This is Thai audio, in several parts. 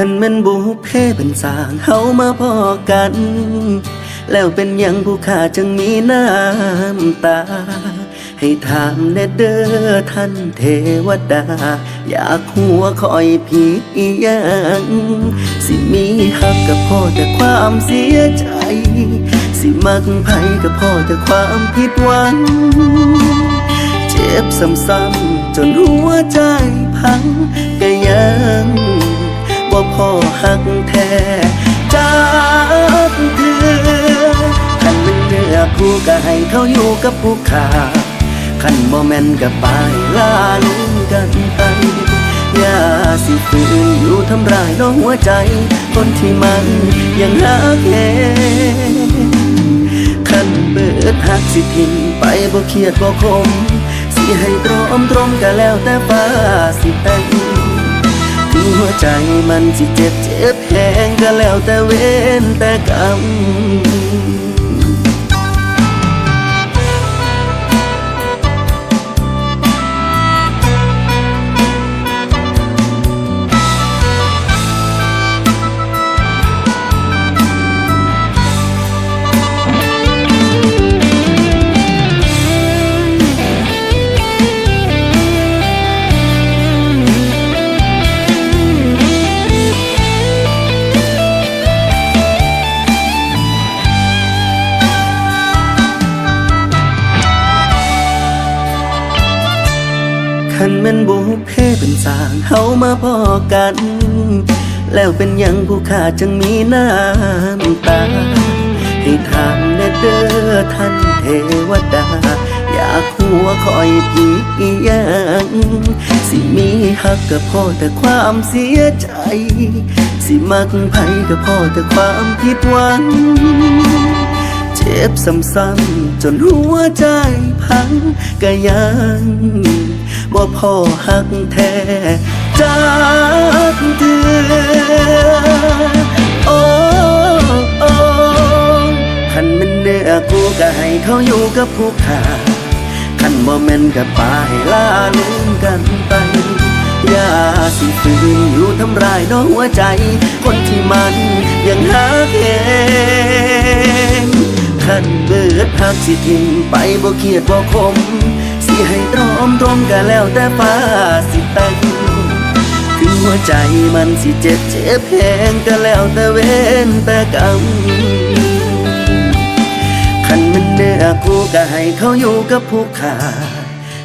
คันแมันบุพเพเป็นสางเฮามาพอกัน แล้วเป็นยังผู้ข้าจึงมีน้ำตา ให้ถามแน่เด้อท่านเทวดา อยากหัวคอยผีอีหยัง สิมีหักกับพ่อแต่ความเสียใจ สิมักไผกับพ่อแต่ความผิดหวัง เจ็บซ้ำๆจนหัวใจพังก็ยัง หักแท้จากเธอคันมันเนื้อคู่ก็ให้เขาอยู่กับผู้ขาคันบ่แม่นก็ไปลาลุงกันไปอย่าสิฝืนอยู่ทำร้ายน้องหัวใจ คนที่มันยังหักแหงคันเบิดหักสิทิมไปบ่เครียดบ่คม สิให้ตรอมตรมก็แล้วแต่ฟ้าสิแต่ง หัวใจมันสิเจ็บเจ็บแหงก็แล้วแต่เว้นแต่กรรมันแมันบุเพเป็นสางเฮามาพอกัน แล้วเป็นยังผู้ขาจึงมีน้ำตา ให้ถามแน่เด้อท่านเทวดา อยากหัวคอยผีอีหยังสิมีหักกับพ่อแต่ความเสียใจ สิมักไผกับพ่อแต่ความผิดหวังเจ็บซ้ำๆจนหัวใจพังก็ยัง พ่อหักแท้จากเธอโอ้โอ้คันมันเนื้อกูก็ให้เขาอยู่กับผู้ขาคันบ่แม่นก็ปาให้ลาลืมกันไปอย่าสิฝืนอยู่ทำร้ายน้องหัวใจ คนที่มันยังหาแหงคันเบิดหักสิทิมไปบ่เครียดบ่คม ให้ตรอมตรมก็แล้วแต่ฟ้าสิแต่งถึงหัวใจมันสิเจ็บเจ็บแหงก็แล้วแต่เว้นแต่กรรมคันมันเนื้อกูก็ให้เขาอยู่กับผู้ขา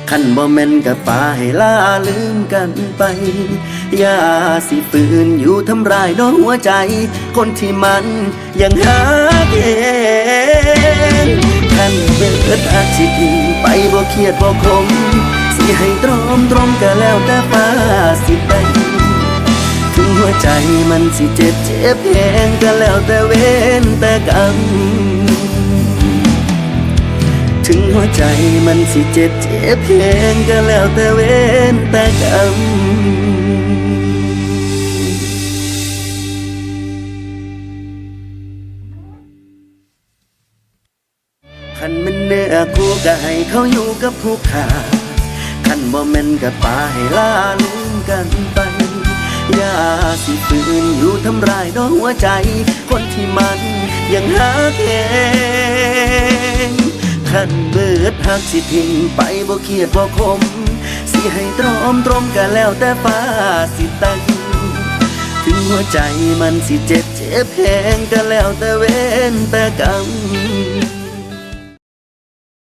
คันบ่แม่นกับป่าให้ลาลืมกันไป อย่าสิฝืนอยู่ทำร้ายน้องหัวใจ คนที่มันยังหาเอง คันเบิดอาสิทิงไปบ่เครียดบ่คมสิให้ตรอมตรมก็แล้วแต่ฟ้าสิแต่งถึงหัวใจมันสิเจ็บเจ็บแหงก็แล้วแต่เว้นแต่กรรมถึงหัวใจมันสิเจ็บเจ็บแหงก็แล้วแต่เว้นแต่กรรม คันมันเนื้อกูก็ให้เขาอยู่กับผู้ขาคันบ่แม่นกับป่าให้ลาลืมกันไปอย่าสิฝืนอยู่ทำร้ายน้องหัวใจ คนที่มันยังหาแหงคันเบิดหักสิทิ้งไปบ่เครียดบ่คม สิให้ตรอมตรมก็แล้วแต่ฟ้าสิแต่งถึงหัวใจมันสิเจ็บเจ็บแหงก็แล้วแต่เว้นแต่กรรม